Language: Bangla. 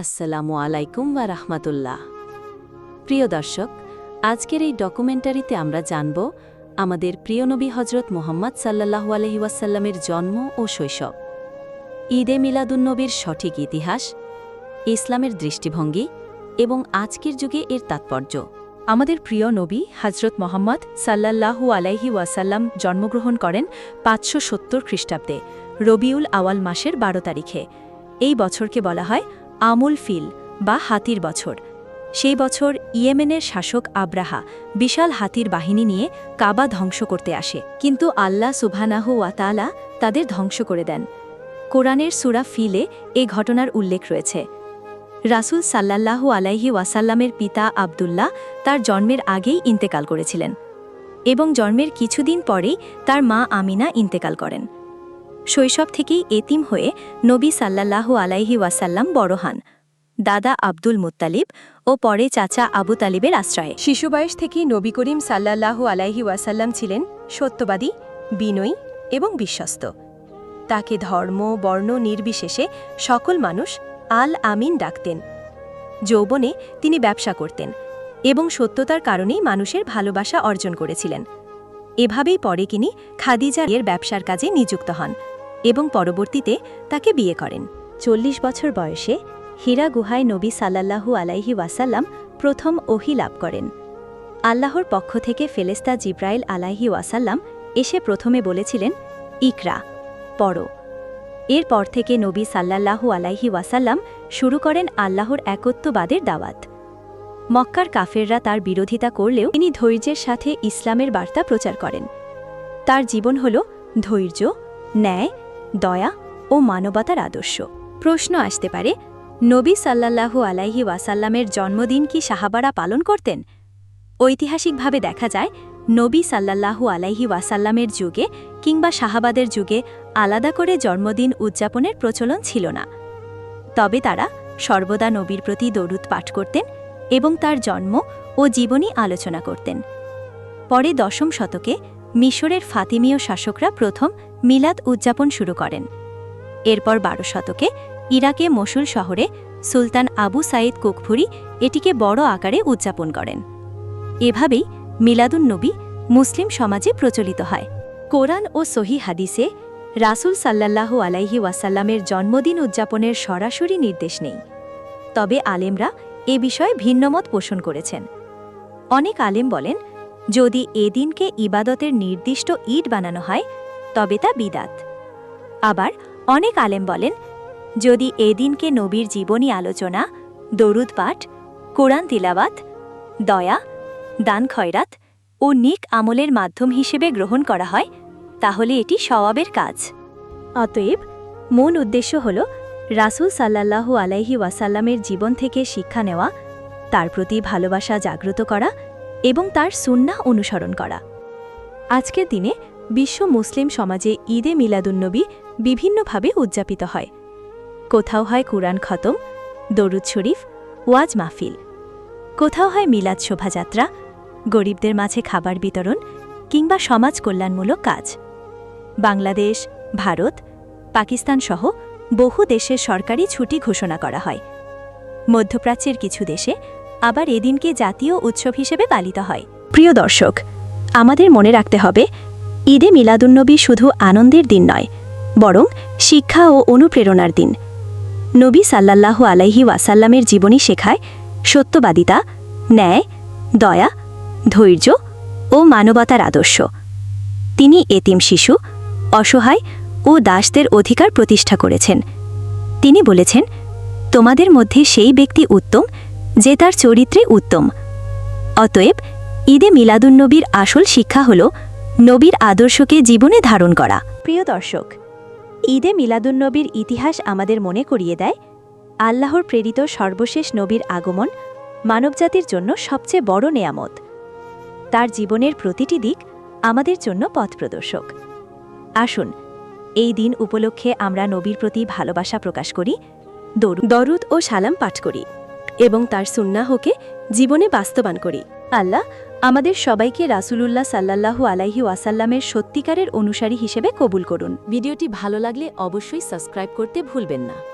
আসসালামু আলাইকুম ওয়া রাহমাতুল্লাহ। প্রিয় দর্শক, আজকের এই ডকুমেন্টারিতে আমরা জানব আমাদের প্রিয় নবী হজরত মোহাম্মদ আলহি ওয়াসাল্লামের জন্ম ও শৈশব। ঈদে মিলাদুন্নবীর সঠিক ইতিহাস, ইসলামের দৃষ্টিভঙ্গি এবং আজকের যুগে এর তাৎপর্য। আমাদের প্রিয় নবী হজরত মোহাম্মদ সাল্লাল্লাহু আলাইহি ওয়াসাল্লাম জন্মগ্রহণ করেন পাঁচশো সত্তর খ্রিস্টাব্দে, রবিউল আওয়াল মাসের বারো তারিখে। এই বছরকে বলা হয় আমুল ফিল বা হাতির বছর। সেই বছর ইয়েমেনের শাসক আব্রাহা বিশাল হাতির বাহিনী নিয়ে কাবা ধ্বংস করতে আসে, কিন্তু আল্লাহ সুবহানাহু ওয়াতালা তাদের ধ্বংস করে দেন। কোরআনের সুরা ফিলে এ ঘটনার উল্লেখ রয়েছে। রাসূল সাল্লাল্লাহু আলাইহি ওয়াসাল্লামের পিতা আবদুল্লাহ তার জন্মের আগেই ইন্তেকাল করেছিলেন এবং জন্মের কিছুদিন পরেই তার মা আমিনা ইন্তেকাল করেন। শৈশব থেকেই এতিম হয়ে নবী সাল্লাল্লাহু আলাইহি ওয়াসাল্লাম বড় হন। দাদা আব্দুল মুত্তালিব ও পরে চাচা আবু তালিবের আশ্রয়ে। শিশু বয়স থেকেই নবী করিম সাল্লাল্লাহু আলাইহি ওয়াসাল্লাম ছিলেন সত্যবাদী, বিনয়ী এবং বিশ্বস্ত। তাকে ধর্ম, বর্ণ নির্বিশেষে সকল মানুষ আল আমিন ডাকতেন। যৌবনে তিনি ব্যবসা করতেন এবং সত্যতার কারণেই মানুষের ভালোবাসা অর্জন করেছিলেন। এভাবেই পরে তিনি খাদিজা এর ব্যবসার কাজে নিযুক্ত হন। এবং পরবর্তীতে তাকে বিয়ে করেন। চল্লিশ বছর বয়সে হীরা গুহায় নবী সাল্লাল্লাহু আলাইহি ওয়াসাল্লাম প্রথম ওহি লাভ করেন। আল্লাহর পক্ষ থেকে ফেলেস্তা জিব্রাইল আলাইহি ওয়াসাল্লাম এসে প্রথমে বলেছিলেন, ইকরা, পড়ো। এরপর থেকে নবী সাল্লাল্লাহু আলাইহি ওয়াসাল্লাম শুরু করেন আল্লাহর একত্ববাদের দাওয়াত। মক্কার কাফেররা তার বিরোধিতা করলেও তিনি ধৈর্যের সাথে ইসলামের বার্তা প্রচার করেন। তার জীবন হল ধৈর্য, ন্যায় দয়া ও মানবতার আদর্শ। প্রশ্ন আসতে পারে, নবী সাল্লাল্লাহু আলাইহি ওয়াসাল্লামের জন্মদিন কি সাহাবারা পালন করতেন? ঐতিহাসিকভাবে দেখা যায়, নবী সাল্লাল্লাহু আলাইহি ওয়াসাল্লামের যুগে কিংবা সাহাবাদের যুগে আলাদা করে জন্মদিন উদযাপনের প্রচলন ছিল না। তবে তারা সর্বদা নবীর প্রতি দরুদ পাঠ করতেন এবং তার জন্ম ও জীবনী আলোচনা করতেন। পরে দশম শতকে মিশরের ফাতিমীয় শাসকরা প্রথম মিলাদ উদযাপন শুরু করেন। এরপর বারো শতকে ইরাকে মসুল শহরে সুলতান আবু সাইদ কুকফুরি এটিকে বড় আকারে উদযাপন করেন। এভাবেই মিলাদুন নবী মুসলিম সমাজে প্রচলিত হয়। কোরআন ও সহি হাদিসে রাসূল সাল্লাল্লাহু আলাইহি ওয়াসাল্লামের জন্মদিন উদযাপনের সরাসরি নির্দেশ নেই। তবে আলেমরা এ বিষয়ে ভিন্নমত পোষণ করেছেন। অনেক আলেম বলেন যদি এ দিনকে ইবাদতের নির্দিষ্ট ঈদ বানানো হয়, তবে তা বিদাত। আবার অনেক আলেম বলেন, যদি এ দিনকে নবীর জীবনী আলোচনা, দরুদ পাঠ, কোরআন তিলাওয়াত, দয়া, দান খয়রাত ও নিক আমলের মাধ্যম হিসেবে গ্রহণ করা হয়, তাহলে এটি সওয়াবের কাজ। অতএব মূল উদ্দেশ্য হল রাসূল সাল্লাল্লাহু আলাইহি ওয়াসাল্লামের জীবন থেকে শিক্ষা নেওয়া, তার প্রতি ভালোবাসা জাগ্রত করা এবং তার সুন্নাহ অনুসরণ করা। আজকের দিনে বিশ্ব মুসলিম সমাজে ঈদে মিলাদুন্নবী বিভিন্নভাবে উদযাপিত হয়। কোথাও হয় কুরআন খতম, দরুদ শরীফ, ওয়াজ মাহফিল। কোথাও হয় মিলাদ শোভাযাত্রা, গরিবদের মাঝে খাবার বিতরণ কিংবা সমাজ কল্যাণমূলক কাজ। বাংলাদেশ, ভারত, পাকিস্তান সহ বহু দেশের সরকারি ছুটি ঘোষণা করা হয়। মধ্যপ্রাচ্যের কিছু দেশে আবার এদিনকে জাতীয় উৎসব হিসেবে পালিত হয়। প্রিয় দর্শক, আমাদের মনে রাখতে হবে, ঈদে মিলাদুন্নবী শুধু আনন্দের দিন নয়, বরং শিক্ষা ও অনুপ্রেরণার দিন। নবী সাল্লাল্লাহু আলাইহি ওয়াসাল্লামের জীবনী শেখায় সত্যবাদিতা, ন্যায়, দয়া, ধৈর্য ও মানবতার আদর্শ। তিনি এতিম শিশু, অসহায় ও দাসদের অধিকার প্রতিষ্ঠা করেছেন। তিনি বলেছেন, তোমাদের মধ্যে সেই ব্যক্তি উত্তম যে তার চরিত্রে উত্তম। অতএব ঈদে মিলাদুন্নবীর আসল শিক্ষা হল নবীর আদর্শকে জীবনে ধারণ করা। প্রিয় দর্শক, ঈদে মিলাদুন্নবীর ইতিহাস আমাদের মনে করিয়ে দেয় আল্লাহর প্রেরিত সর্বশেষ নবীর আগমন মানবজাতির জন্য সবচেয়ে বড় নেয়ামত। তার জীবনের প্রতিটি দিক আমাদের জন্য পথপ্রদর্শক আসুন, এই দিন উপলক্ষে আমরা নবীর প্রতি ভালোবাসা প্রকাশ করি, দরু- দরুদ ও সালাম পাঠ করি। এবং তার সুন্নাহকে জীবনে বাস্তবান করি। আল্লাহ আমাদের সবাইকে রাসূলুল্লাহ সাল্লাল্লাহু আলাইহি ওয়াসাল্লামের সত্যিকারের অনুসারী হিসেবে কবুল করুন। ভিডিওটি ভালো লাগলে অবশ্যই সাবস্ক্রাইব করতে ভুলবেন না।